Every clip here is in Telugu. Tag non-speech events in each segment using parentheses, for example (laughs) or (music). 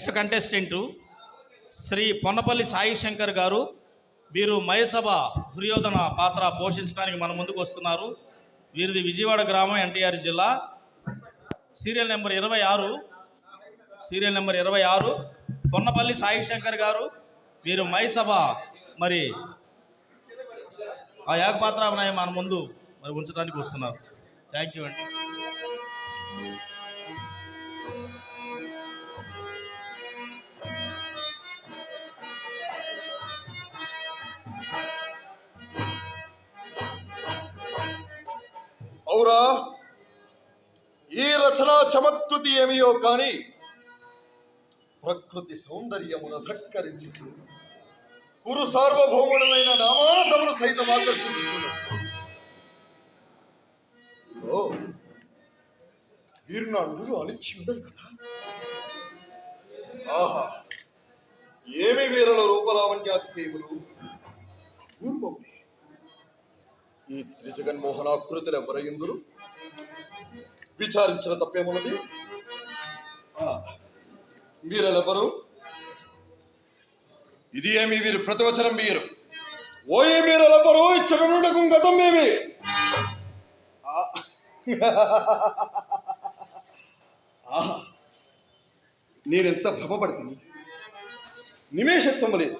Next contestant Shri Ponnapalli Sai Shankar garu. వీరు మయసభ దుర్యోధన పాత్ర పోషించడానికి మన ముందుకు వస్తున్నారు. వీరిది విజయవాడ గ్రామం ఎన్టీఆర్ జిల్లా. సీరియల్ నెంబర్ ఇరవై ఆరు. సీరియల్ నెంబర్ ఇరవై ఆరు. పొన్నపల్లి సాయి శంకర్ గారు వీరు మైసభ మరి ఆ ఏకపాత్రాభినయం మన ముందు మరి ఉంచడానికి వస్తున్నారు. థ్యాంక్ యూ అండి. ఔరా ఈ రచన చమత్కృతి ఏమియో కాని ప్రకృతి సౌందర్యమున ధక్కరించుచు కురు సార్వభౌముడమైన నామానసమును సైతం ఆకర్షించు మీరు నా నువ్వు అలిచి ఉండరు కదా? ఆహా ఏమి వీరల రూపలావణ్యాతిశయములు? అపూర్వములే ఈ త్రిజగన్మోహనాకృతులు ఎవరయ్యుందురు విచారించిన తప్పేమున్నది? మీరెవరు మీరెలెవరు? ఇది ఏమి వీరు ప్రతివచనం వీరు ఓయే మీరెలెవరు? ఇచ్చట నుండకు గతం ఏమి? (laughs) ఆహా నేనెంత భ్రమపడుతుంది నిమేషత్వము లేదు.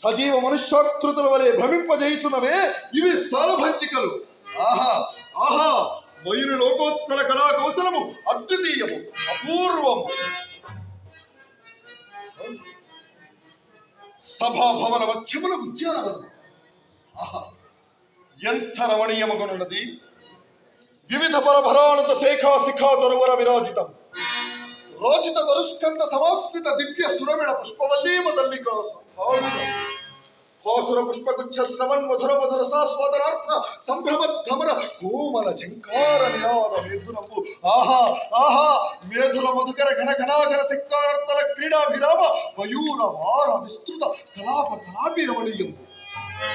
సజీవ మనుష్యాకృతుల వలె భ్రమింపజేయుచున్నవే ఇవి సాలభంచికలు. ఆహా ఆహా మయుని లోకోత్తర కళా కౌశలము అద్వితీయము అపూర్వము. సభాభవన మధ్యముల ఉద్యానవనము. ఆహా ఎంత రమణీయమగునున్నది. వివిధ పరభరాణత శేఖా శిఖా తరువర విరాజితం. రోజిత దరుష్కంద సమాశ్రిత దివ్య సురమిళ పుష్పవల్లీమ తల్లి కోసం భాసుర పుష్పగుచ్ఛ శ్రవణ్ మధుర మధుర సాస్వాదనార్థ సంభ్రమ ధమర కోమల ఝంకార నినాద మేధురము ఆహా ఆహా మేధుర మధుకర ఘన ఘనాఘన శంకారర్తల క్రీడా విరామ మయూర వార విస్తృత కలాప కలాపి రమణీయం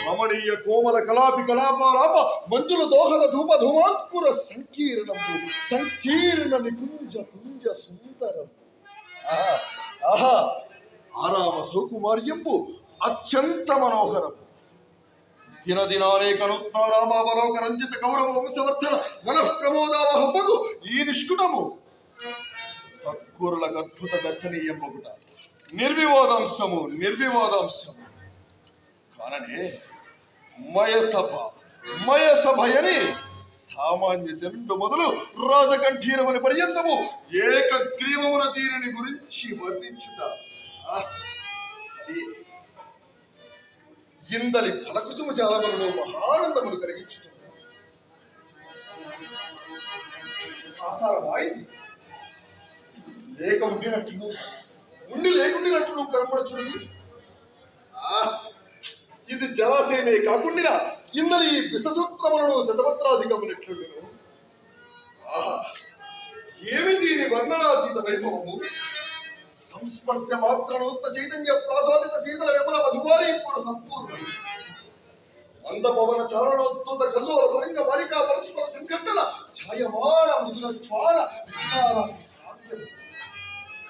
రమణీయ కోమల కలాపి కలాపాలాప మంజుల దోహన ధూప ధూమాత్పుర సంకీర్ణము సంకీర్ణ నికుంజ కుంజ సుందరం ఆహా ఆహా ఆరామ సౌకుమార్యంబు అత్యంత మనోహరం. దినదినానే నూత్న రామావలోక రంజిత గౌరవ వంశవర్ధన మన ప్రమోదావహంబగు ఈ నిష్కుటము. తక్కురులకు అద్భుత దర్శనీయం ఒకట నిర్వివాదాంశము నిర్వివాదాంశము. కాననే మయసభ మయసభయని సామాన్య జనుడు మొదలు రాజకంఠీరముని పర్యంతము ఏకగ్రీవమున దీనిని గురించి వర్ణించుతారు సరే. ఇందలి ఫలకుసుమ జాలములను మహానందమును కలిగించుట. ఆసారమాయింది. లేక ఉండినట్లు ఉండి లేకుండినట్లు కనపడుచున్నది ఆ ఇది జలాశయమే కాకుండా ఇందలి విషసూత్రములను శతపత్రాధికమునట్లుండెను. ఆహా ఏమి దీని వర్ణనాతీత వైభవము? సంస్పర్శ మాత్రనూత్త చైతన్య ప్రాసాదిత శీతల విమల మధువారీ పూర సంపూర్ణ. మంద పవన చారణోద్భుత కల్లోల తరంగ బాలికా పరస్పర సంఘటన ఛాయమాన మృదుల జ్వాల విస్తారాది సాధ్యం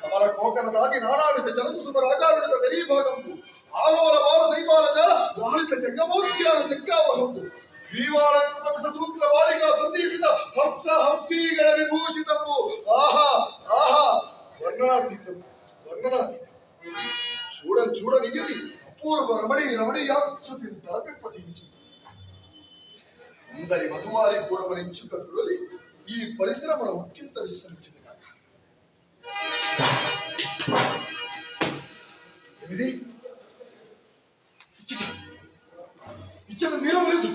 కమల కోకన దాది నానావిధ జలకుసుమ రాగావిడత గరీభాగంపు ఆలోల బాల సైపాల జాల లాలిత జంగమోద్యాన శంకావహంపు గ్రీవాలంకృత సూత్ర బాలికా సందీపిత హంస హంసీగణ విభూషితము ఆహా ఆహా వర్ణనాతీతం వర్ణనాతీతం చూడని చూడని ఇది అపూర్వ రమణి రమణి యాకృతి తలపెప్పచేయించు అందరి మధువారి పూరమనించుక తురలి ఈ పరిశ్రమను ఒక్కింత విస్తరించింది కాక. ఎనిమిది ఇచ్చిన నీలం లేదు.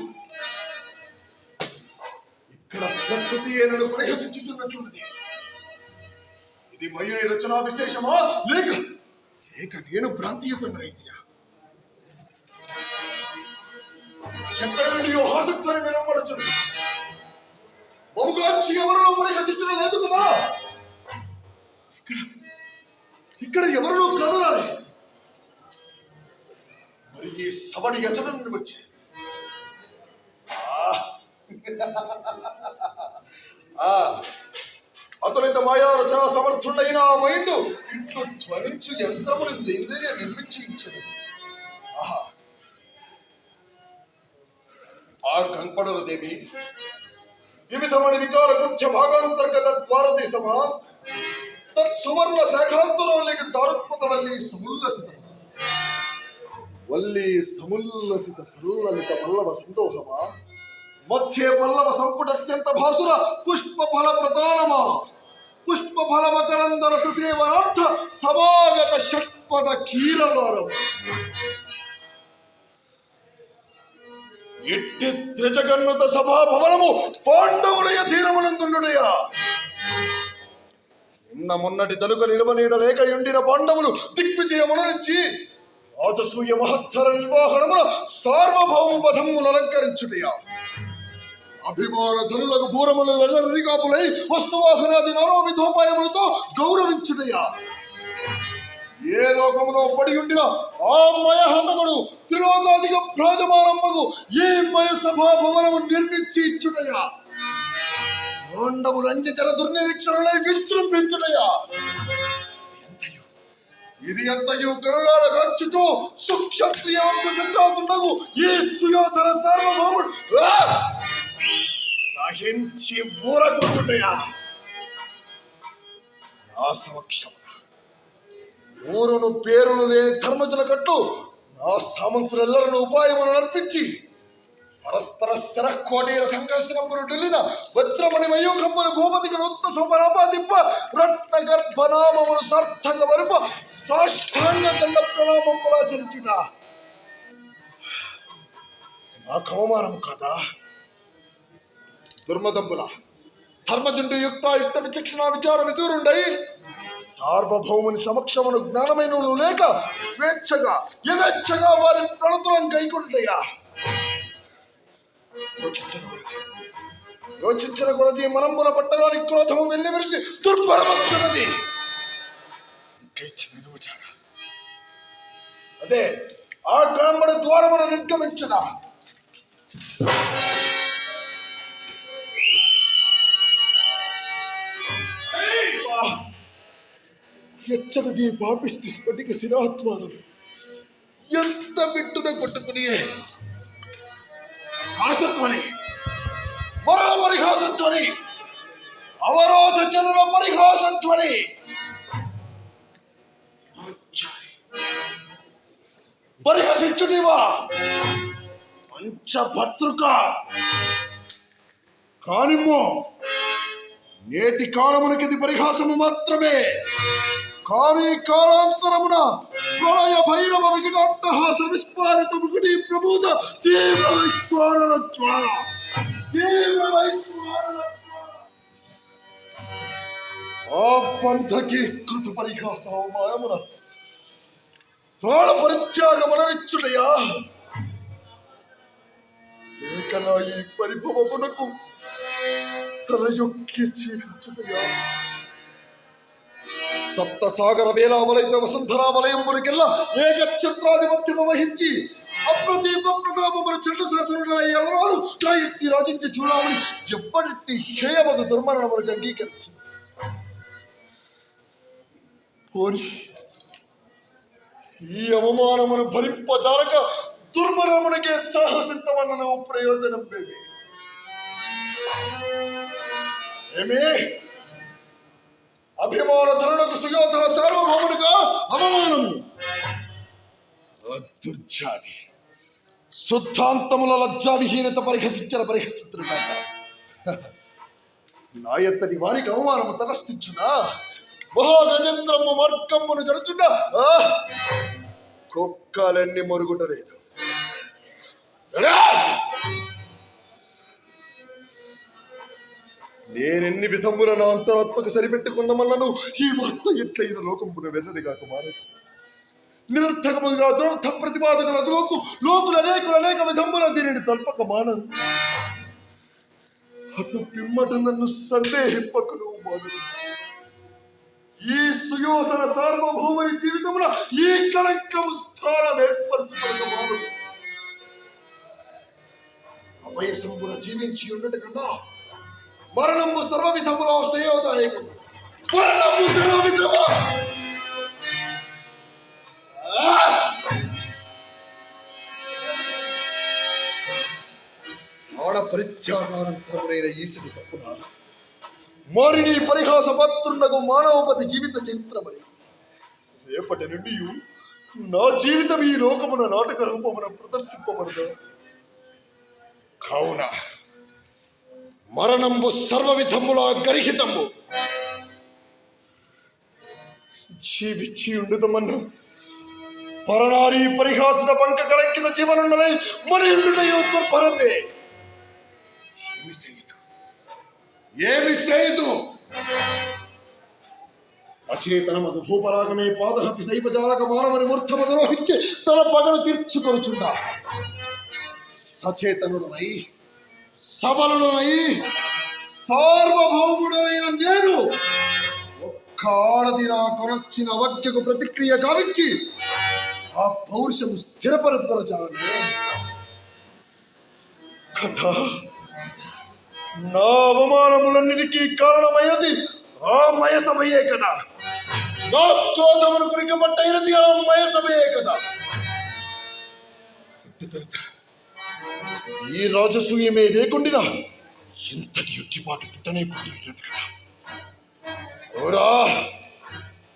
ఇక్కడ ప్రకృతి ఏనను పరిహసించుతున్నట్లున్నది. ఇది మయూరి రచనా విశేషమా? లేక లేక నేను భ్రాంతియుతం రైతినా? ఎక్కడ నుండి హాసత్వాన్ని హాసత్వని వినపడుచుంది ఎవరిలో పరిహసించడం లేదు కదా? ఇక్కడ ఇక్కడ ఎవరినో కదలాలి. మరి ఈ సవడి ఎచట నుండి వచ్చే? ఆ. (laughs) అతనిత మాయా రచన సమర్థుడైన ఆ మైండ్ ఇట్లు ధ్వనించు యంత్రమును దేనిదేనే నిర్మించి ఇచ్చను. ఆహా. ఆ కంపడల దేవి. వివిధమణి వికార గుచ్ఛ భాగాంతర్గత ద్వారదేశమా తత్ సువర్ణ శాఖాంతరంలోకి తారుత్మత వల్లి సముల్లసిత వల్లి సముల్లసిత సల్లలిత పల్లవ సందోహమా. మధ్యే పల్లవ సంపుట అత్యంత భాసుర పుష్ప ఫల ప్రధానమా పుష్ప ఫల మకరంద సేవనార్థ సమాగత షట్పద కీరవారం ఎట్టి త్రిజగన్నత సభాభవనము పాండవులయ తీరమునందుండునయా నిన్న మొన్నటి తలుక నిలవనీడలేక ఎండిన పాండవులు దిగ్విజయమునరించి రాజసూయ మహత్తర నిర్వాహణమున సార్వభౌమ పదమును అలంకరించుడయా అభిమాన ధనులకు పూరములు లల్లరికాపులై వస్తువాహనాది నానో విధోపాయములతో గౌరవించుటయా? ఏ లోకములో పడి ఉండిన ఆ మయహతముడు త్రిలోకాధిక భ్రాజమానంబగు ఈ మయ సభాభవనము నిర్మించి ఇచ్చుటయా? పాండవులు అంజచర దుర్నిరీక్షణలై విజృంభించుటయా? ఇది ఎంతయు కరుణాల గంచుతూ సుక్షత్రియ వంశ సంజాతుండగు ఈ సుయోధన సార్వభౌముడు. ఆ! సహించి ఊరకుంటున్నాయా నా సమక్షమున ఊరును పేరును లేని ధర్మజుల కట్టు నా సామంతులెల్లరను ఉపాయమును నర్పించి పరస్పర శర కోటీర సంఘర్షణమును ఢిల్లిన వజ్రమణి మయూఖమును భూపతికి నూత్న సుపరాపాదింప రత్న గర్భనామములు సార్థక వరుప సాష్టాంగ దండ ప్రణామములాచరించుట నాకు అవమానము కదా దుర్మదంబుల ధర్మజంటు యుక్త యుక్త విచక్షణ విచార విదూరుండై సార్వభౌముని సమక్షమును జ్ఞానమైన లేక స్వేచ్ఛగా యథేచ్ఛగా వారి ప్రణతులను కైకుంటయ్యా యోచించిన యోచించిన కొలది మనంబున పట్టణాని క్రోధము వెళ్ళి విరిసి దుర్బలమగుచున్నది ఇంకైచ్చిన విచార అదే ఆ కనంబడి ద్వారమును నిర్గమించదా ఎచ్చటది పాపిష్టి స్ఫటిక శిరాత్వారం ఎంత బిట్టున కొట్టుకుని హాసత్వని మరో పరిహాసత్వని అవరోధ జనుల పరిహాసత్వని పరిహసించునివా పంచభద్రుక కానిమ్మో నేటి కాలమునకి ఇది పరిహాసము మాత్రమే కానీ కాలాంతరమున ప్రళయ భైరవ వికటాట్టహాస విస్ఫారిత ముకుటి ప్రబోధ తీవ్ర వైశ్వానర జ్వాల తీవ్ర వైశ్వానర జ్వాల ఆ పంథకి కృత పరిహాస అవమానమున ప్రాణ పరిత్యాగమనరిచ్చుడయా లేక నా ఈ పరిభవమునకు తల యొక్కి జీవించుడయా సప్త సాగర వేలావలైత వసుంధరా వలయంబులకెల్లా ఏకఛత్రాధిపత్యము వహించి అప్రదీప ప్రతాపమున చెడ్డ శాసనుడై ఎవరాలు నా ఎత్తి రాజించి చూడమని ఎవ్వరెట్టి హేయమగు దుర్మరణములకు అంగీకరించింది పోని ఈ అవమానమును భరింపజాలక దుర్మరణమునకే సాహసిద్ధమన్న ప్రయోజనం బేబీ ఏమే అభిమాన ధరులకు సుయోధన సార్వభౌమునిగా అవమానం. దుర్జాది శుద్ధాంతముల లజ్జావిహీనత పరిహసించిన పరిహసిస్తుడు (laughs) నాయత్తని వారికి అవమానము తలస్థించునా మహాగజేంద్రము మార్గమ్మును జరుచుండ? కుక్కలన్నీ మరుగుట లేదు. నేనెన్ని విధముల నా అంతరాత్మకు సరిపెట్టుకుందామన్నాను ఈ వార్త ఎట్లయిన లోకంపున వెన్నది కాక మారదు నిరర్థకముగా దురర్థ ప్రతిపాదకుల లోకు లోకులు అనేకులు అనేక విధముల దీనిని తల్పక మానరు అటు పిమ్మట నన్ను సందేహింపకులు మానరు ఈ సుయోధన సార్వభౌమని జీవితమున ఈ కళంకము స్థానం ఏర్పరచుకున్న మానరు అభయసంబున జీవించి ఉండటం కన్నా మరణము సర్వ విధములో శ్రేయోదాయకం మరణము విరమించవా ఆ! ఆడ పరిత్యాగానంతరమునైన ఈశని తప్పున మారిని పరిహాస పత్రుండగు మానవపతి జీవిత చరిత్రమని రేపటి నుండి నా జీవితం ఈ లోకమున నాటక రూపమున ప్రదర్శింపబడదు కావున మరణంబు సర్వవిధముల గరిహితంబు జీవిచ్చి ఉండుదమన్న పరనారీ పరిహాసిత పంక కలంకిత జీవనుండలై మరి ఉండుటయో దుర్భరమే. ఏమి చేయదు? ఏమి చేయదు? అచేతనమదు భూపరాగమే పాదహతి శైవజాలక మానవని మూర్ధమదరోహించి తన పగను తీర్చుకొనుచుండా సచేతనుడనై సబలుడనై సార్వభౌముడనైన నేను ఒక్క ఆడది నా కొనొచ్చిన అవజ్ఞకు ప్రతిక్రియ గావించి ఆ పౌరుషము స్థిరపరపరచాలని. కథ నా అవమానములన్నిటికీ కారణమైనది ఆ మయసమయ్యే కదా. నా క్రోధమును కురికబట్టైనది ఆ మయసమయ్యే కదా. తిరుగుతా ఈ రాజసూయమే లేకుండినా ఇంతటి యుట్టిపాటు పుట్టనే పుట్టినది కదా. ఓరా!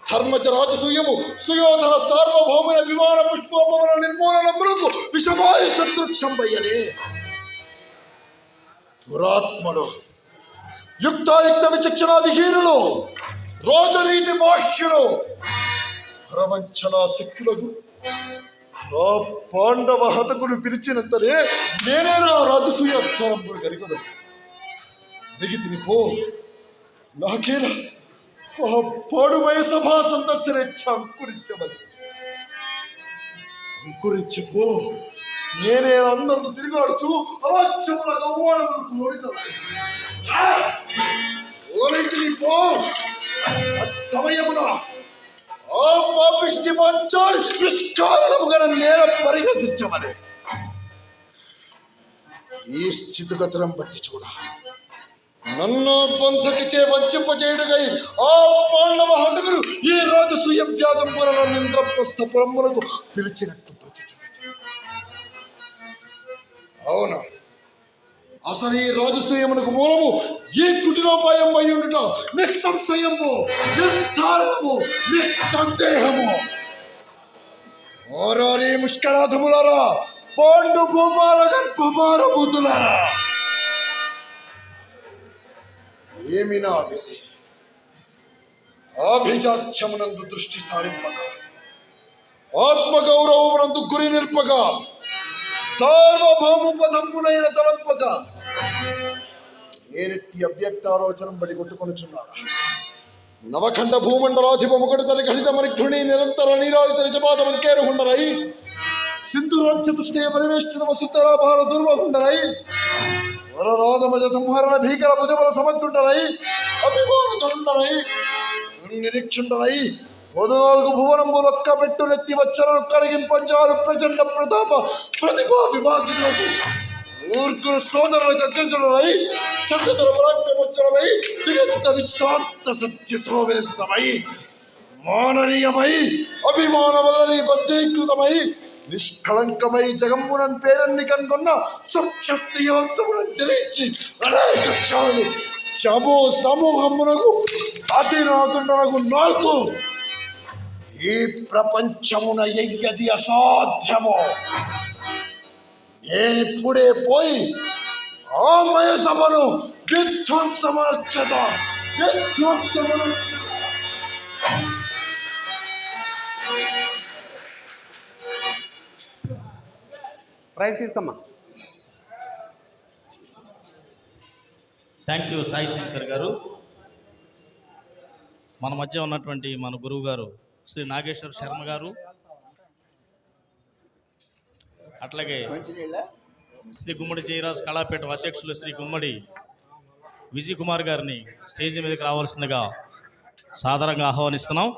ధర్మజ రాజసూయము సుయోధన సార్వభౌముల విమాన పుష్పోపవన నిర్మూలనములకు విషవాయు శత్రుక్షంబయ్యనే. దురాత్మలు యుక్తాయుక్త విచక్షణ విహీనులు రోజనీతి బాహ్యులు ప్రవంచనా శక్తులకు నా పాండవ హతకును పిలిచినంతనే నేనే నా రాజసూయ అక్షరంబులు గరికదు అడిగి తిని పో. నాకేనా? ఆ పాడుమయ సభా సందర్శన ఇచ్చ అంకురించమని. అంకురించిపో నేనే అందందు తిరిగాడుచు అవాచ్యముల అవమానములకు కోరిక ఓరించి పో. సమయమున ఆ పాపిష్టి మంచాలు నిష్కారణముగా నేల పరిగణించమని ఈ స్థితిగతులను బట్టి చూడ. నన్ను పొంతకిచే వంచింపజేయుడుగై ఆ పాండవ హతకులు ఈ రోజు సుయం త్యాగంపురలో నింద్రప్రస్థ పురములకు పిలిచినట్టు తోచుచున్నది. అవునా. అసలు ఈ రాజసూయమునకు మూలము ఈ కుటిలోపాయం అయి ఉండుట నిస్సంశయము నిర్ధారణము నిస్సందేహము. ఓరోరి ముష్కరాధములారా పాండు భూపాల గర్భపార బుద్ధులారా ఏమి నా విధి? ఆభిజాత్యమునందు దృష్టి సారింపక. ఆత్మగౌరవమునందు గురి నిల్పగా సార్వభౌమ పదమునైన తలంపగా ఏనెట్టి అవ్యక్త ఆలోచన బడి కొట్టుకొనుచున్నాడు నవఖండ భూమండలాధిప ముకటి తన గణిత మరిఘృణి నిరంతర నీరాజిత నిజపాత వంకేరు hunడరై సింధు రాజ్యతుష్టే పరివేష్టిత వసుంధర భార దుర్వహుండరై వరరాధమజ సంహరణ భీకర భుజబల సమర్థుండరై అభిమానతులుండరై నిరీక్షుండరై పదునాలుగు భువనంబులొక్క పెట్టు నెత్తి వచ్చరను కడిగింపంచారు ప్రచండ ప్రతాప ప్రతిభా విభాసితులకు ఊర్కుల సోదరులకు అగ్రజుడరై చండతర పరాక్రమోచ్చరమై దిగంత విశ్రాంత సత్య సోవిరస్తమై మాననీయమై అభిమాన వల్లని బద్ధీకృతమై నిష్కళంకమై జగమ్మునన్ పేరన్ని కనుగొన్న సక్షత్రియ వంశమునని తెలియించి అనేక చాలు శబో సమూహమునకు అతినాథునకు నాకు ఈ ప్రపంచమున ఎయ్యది అసాధ్యమో. నేనిప్పుడే పోయి ఆ సభను విధ్వంసమర్చత విధ్వంసమర్చత ప్రైజ్ తీసుకోమ్మా. Thank you Sai Shankar garu. మన మధ్య ఉన్నటువంటి మన గురువు గారు శ్రీ నాగేశ్వర శర్మ గారు. అట్లాగే శ్రీ గుమ్మడి జయరాజ్ కళాపీఠం అధ్యక్షులు శ్రీ గుమ్మడి విజయ్ కుమార్ గారిని స్టేజ్ మీదకి రావాల్సిందిగా సాదరంగా ఆహ్వానిస్తున్నాం.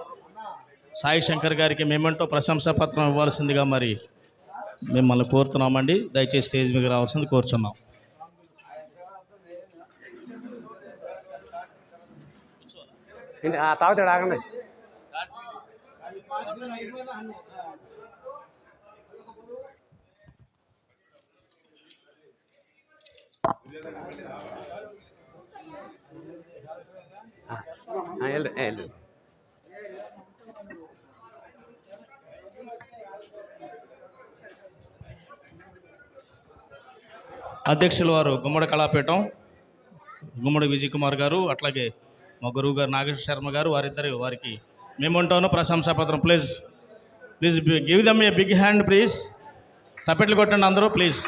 సాయి శంకర్ గారికి మేమంటో ప్రశంసా పత్రం ఇవ్వాల్సిందిగా మరి మిమ్మల్ని కోరుతున్నామండి. దయచేసి స్టేజ్ మీదకి రావాల్సింది కోరుచున్నాం. తాగుతాడు ఆగండి. ಹೇಳ್ರಿ ಹೇಳ್ರಿ అధ్యక్షుల వారు గుమ్మడి కళాపీఠం గుమ్మడి విజయ్ కుమార్ గారు అట్లాగే మా గురువు గారు నాగేశ్వర శర్మ గారు వారిద్దరు వారికి మేముంటాను ప్రశంసా పత్రం. Please please give them a big hand please తప్పెట్లు కొట్టండి అందరూ ప్లీజ్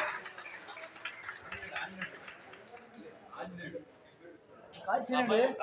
considered